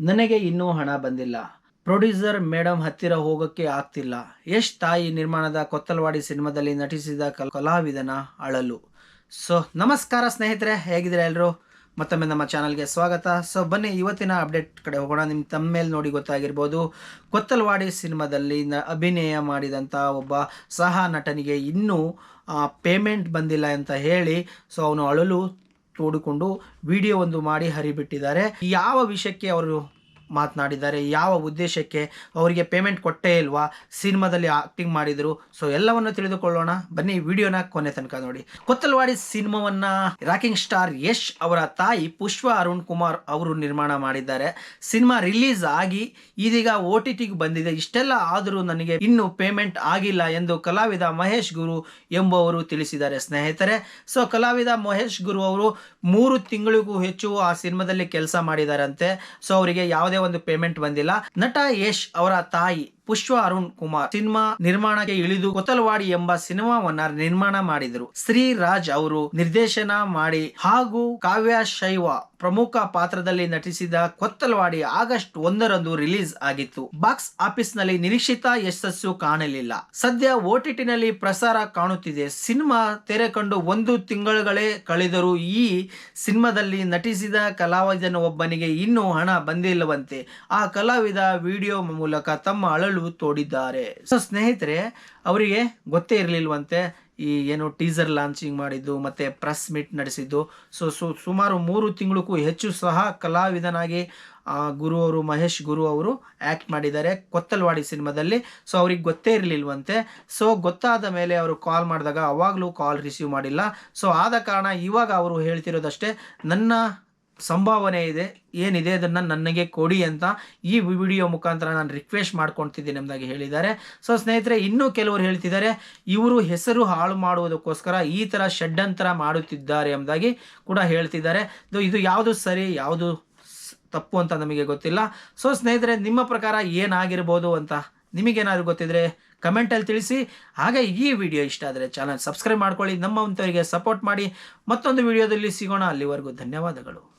ನನಗೆ ಇನ್ನೂ ಹಣ ಬಂದಿಲ್ಲ. ಪ್ರೊಡ್ಯೂಸರ್ ಮೇಡಮ್ ಹತ್ತಿರ ಹೋಗೋಕ್ಕೆ ಆಗ್ತಿಲ್ಲ. ಯಶ್ ತಾಯಿ ನಿರ್ಮಾಣದ ಕೊತ್ತಲವಾಡಿ ಸಿನಿಮಾದಲ್ಲಿ ನಟಿಸಿದ ಕಲ್- ಕಲಾವಿದನ ಅಳಲು. ಸೊ, ನಮಸ್ಕಾರ ಸ್ನೇಹಿತರೆ, ಹೇಗಿದ್ದೀರಾ ಎಲ್ಲರೂ ಮತ್ತೊಮ್ಮೆ ನಮ್ಮ ಚಾನಲ್ಗೆ ಸ್ವಾಗತ. ಸೊ, ಬನ್ನಿ, ಇವತ್ತಿನ ಅಪ್ಡೇಟ್ ಕಡೆ ಹೋಗೋಣ. ನಿಮ್ಮ ತಮ್ಮ ಮೇಲೆ ನೋಡಿ ಗೊತ್ತಾಗಿರ್ಬೋದು, ಕೊತ್ತಲವಾಡಿ ಸಿನಿಮಾದಲ್ಲಿ ಅಭಿನಯ ಮಾಡಿದಂಥ ಒಬ್ಬ ಸಹ ನಟನಿಗೆ ಇನ್ನೂ ಪೇಮೆಂಟ್ ಬಂದಿಲ್ಲ ಅಂತ ಹೇಳಿ, ಸೊ, ಅವನು ಅಳಲು ತೋಡಿಕೊಂಡು ವಿಡಿಯೋ ಒಂದು ಮಾಡಿ ಹರಿಬಿಟ್ಟಿದ್ದಾರೆ. ಯಾವ ವಿಷಯಕ್ಕೆ ಅವರು ಮಾತನಾಡಿದ್ದಾರೆ. ಯಾವ ಉದ್ದೇಶಕ್ಕೆ ಅವರಿಗೆ ಪೇಮೆಂಟ್ ಕೊಟ್ಟೇ ಇಲ್ವಾ? ಸಿನಿಮಾದಲ್ಲಿ ಆಕ್ಟಿಂಗ್ ಮಾಡಿದರು. ಸೊ ಎಲ್ಲವನ್ನು ತಿಳಿದುಕೊಳ್ಳೋಣ. ಬನ್ನಿ ವಿಡಿಯೋನ ಕೊನೆ ತನಕ ನೋಡಿ. ಕೊತ್ತಲವಾಡಿ ಸಿನಿಮಾವನ್ನ ರಾಕಿಂಗ್ ಸ್ಟಾರ್ ಯಶ್ ಅವರ ತಾಯಿ ಪುಷ್ಪ ಅರುಣ್ ಕುಮಾರ್ ಅವರು ನಿರ್ಮಾಣ ಮಾಡಿದ್ದಾರೆ. ಸಿನಿಮಾ ರಿಲೀಸ್ ಆಗಿ ಇದೀಗ ಓ ಟಿ ಟಿಗೆ ಬಂದಿದೆ. ಇಷ್ಟೆಲ್ಲ ಆದರೂ ನನಗೆ ಇನ್ನೂ ಪೇಮೆಂಟ್ ಆಗಿಲ್ಲ ಎಂದು ಕಲಾವಿದ ಮಹೇಶ್ ಗುರು ಎಂಬುವರು ತಿಳಿಸಿದ್ದಾರೆ ಸ್ನೇಹಿತರೆ. ಸೊ ಕಲಾವಿದ ಮಹೇಶ್ ಗುರು ಅವರು ಮೂರು ತಿಂಗಳಿಗೂ ಹೆಚ್ಚು ಆ ಸಿನಿಮಾದಲ್ಲಿ ಕೆಲಸ ಮಾಡಿದಾರಂತೆ. ಸೊ ಅವರಿಗೆ ಯಾವುದೇ ಒಂದು ಪೇಮೆಂಟ್ ಬಂದಿಲ್ಲ. ನಟ ಯಶ್ ಅವರ ತಾಯಿ ಪುಷ್ಪ ಅರುಣ್ ಕುಮಾರ್ ಸಿನಿಮಾ ನಿರ್ಮಾಣಕ್ಕೆ ಇಳಿದು ಕೊತಲವಾಡಿ ಎಂಬ ಸಿನಿಮಾವನ್ನ ನಿರ್ಮಾಣ ಮಾಡಿದರು. ಶ್ರೀರಾಜ್ ಅವರು ನಿರ್ದೇಶನ ಮಾಡಿ ಹಾಗೂ ಕಾವ್ಯ ಶೈವ ಪ್ರಮುಖ ಪಾತ್ರದಲ್ಲಿ ನಟಿಸಿದ ಕೊತ್ತಲವಾಡಿ ಆಗಸ್ಟ್ ಒಂದರಂದು ರಿಲೀಸ್ ಆಗಿತ್ತು. ಬಾಕ್ಸ್ ಆಫೀಸ್ನಲ್ಲಿ ನಿರೀಕ್ಷಿತ ಯಶಸ್ಸು ಕಾಣಲಿಲ್ಲ. ಸದ್ಯ ಓಟಿಟಿನಲ್ಲಿ ಪ್ರಸಾರ ಕಾಣುತ್ತಿದೆ. ಸಿನಿಮಾ ತೆರೆ ಕಂಡು ಒಂದು ತಿಂಗಳುಗಳೇ ಕಳೆದರೂ ಈ ಸಿನಿಮಾದಲ್ಲಿ ನಟಿಸಿದ ಕಲಾವಿದನ ಒಬ್ಬನಿಗೆ ಇನ್ನೂ ಹಣ ಬಂದಿಲ್ಲವಂತೆ. ಆ ಕಲಾವಿದ ವಿಡಿಯೋ ಮೂಲಕ ತಮ್ಮ ಅಳಲು ತೋಡಿದ್ದಾರೆ. ಸೊ ಸ್ನೇಹಿತರೆ, ಅವರಿಗೆ ಗೊತ್ತೇ ಇರಲಿಲ್ವಂತೆ ಈ ಏನು ಟೀಸರ್ ಲಾಂಚಿಂಗ್ ಮಾಡಿದ್ದು, ಮತ್ತೆ ಪ್ರೆಸ್ ಮೀಟ್ ನಡೆಸಿದ್ದು. ಸೊ ಸು, ಸುಮಾರು ಮೂರು ತಿಂಗಳಿಗೂ ಹೆಚ್ಚು ಸಹ ಕಲಾವಿದನಾಗಿ ಗುರು ಅವರು, ಮಹೇಶ್ ಗುರು ಅವರು ಆ್ಯಕ್ಟ್ ಮಾಡಿದ್ದಾರೆ ಕೊತ್ತಲ್ವಾಡಿ ಸಿನಿಮಾದಲ್ಲಿ. ಸೊ ಅವ್ರಿಗೆ ಗೊತ್ತೇ ಇರಲಿಲ್ವಂತೆ. ಸೊ ಗೊತ್ತಾದ ಮೇಲೆ ಅವರು ಕಾಲ್ ಮಾಡಿದಾಗ ಅವಾಗಲೂ ಕಾಲ್ ರಿಸೀವ್ ಮಾಡಿಲ್ಲ. ಸೊ ಆದ ಕಾರಣ ಇವಾಗ ಅವರು ಹೇಳ್ತಿರೋದಷ್ಟೇ, ನನ್ನ ಸಂಭಾವನೆ ಇದೆ, ಏನಿದೆ ಅದನ್ನು ನನಗೆ ಕೊಡಿ ಅಂತ ಈ ವಿಡಿಯೋ ಮುಖಾಂತರ ನಾನು ರಿಕ್ವೆಸ್ಟ್ ಮಾಡ್ಕೊಳ್ತಿದ್ದೀನಿ ಎಂಬುದಾಗಿ ಹೇಳಿದ್ದಾರೆ. ಸೊ ಸ್ನೇಹಿತರೆ, ಇನ್ನೂ ಕೆಲವರು ಹೇಳ್ತಿದ್ದಾರೆ, ಇವರು ಹೆಸರು ಹಾಳು ಮಾಡುವುದಕ್ಕೋಸ್ಕರ ಈ ಥರ ಷಡ್ಯಂತರ ಮಾಡುತ್ತಿದ್ದಾರೆ ಎಂಬುದಾಗಿ ಕೂಡ ಹೇಳ್ತಿದ್ದಾರೆ. ಇದು- ಯಾವುದು ಸರಿ, ಯಾವುದು ತಪ್ಪು ಅಂತ ನಮಗೆ ಗೊತ್ತಿಲ್ಲ. ಸೊ ಸ್ನೇಹಿತರೆ, ನಿಮ್ಮ ಪ್ರಕಾರ ಏನಾಗಿರ್ಬೋದು ಅಂತ ನಿಮಗೇನಾದ್ರು ಗೊತ್ತಿದ್ರೆ ಕಮೆಂಟಲ್ಲಿ ತಿಳಿಸಿ. ಹಾಗೆ ಈ ವಿಡಿಯೋ ಇಷ್ಟ ಆದರೆ ಚಾನಲ್ ಸಬ್ಸ್ಕ್ರೈಬ್ ಮಾಡ್ಕೊಳ್ಳಿ ನಮ್ಮಂಥವರಿಗೆ ಸಪೋರ್ಟ್ ಮಾಡಿ. ಮತ್ತೊಂದು ವಿಡಿಯೋದಲ್ಲಿ ಸಿಗೋಣ. ಅಲ್ಲಿವರೆಗೂ ಧನ್ಯವಾದಗಳು.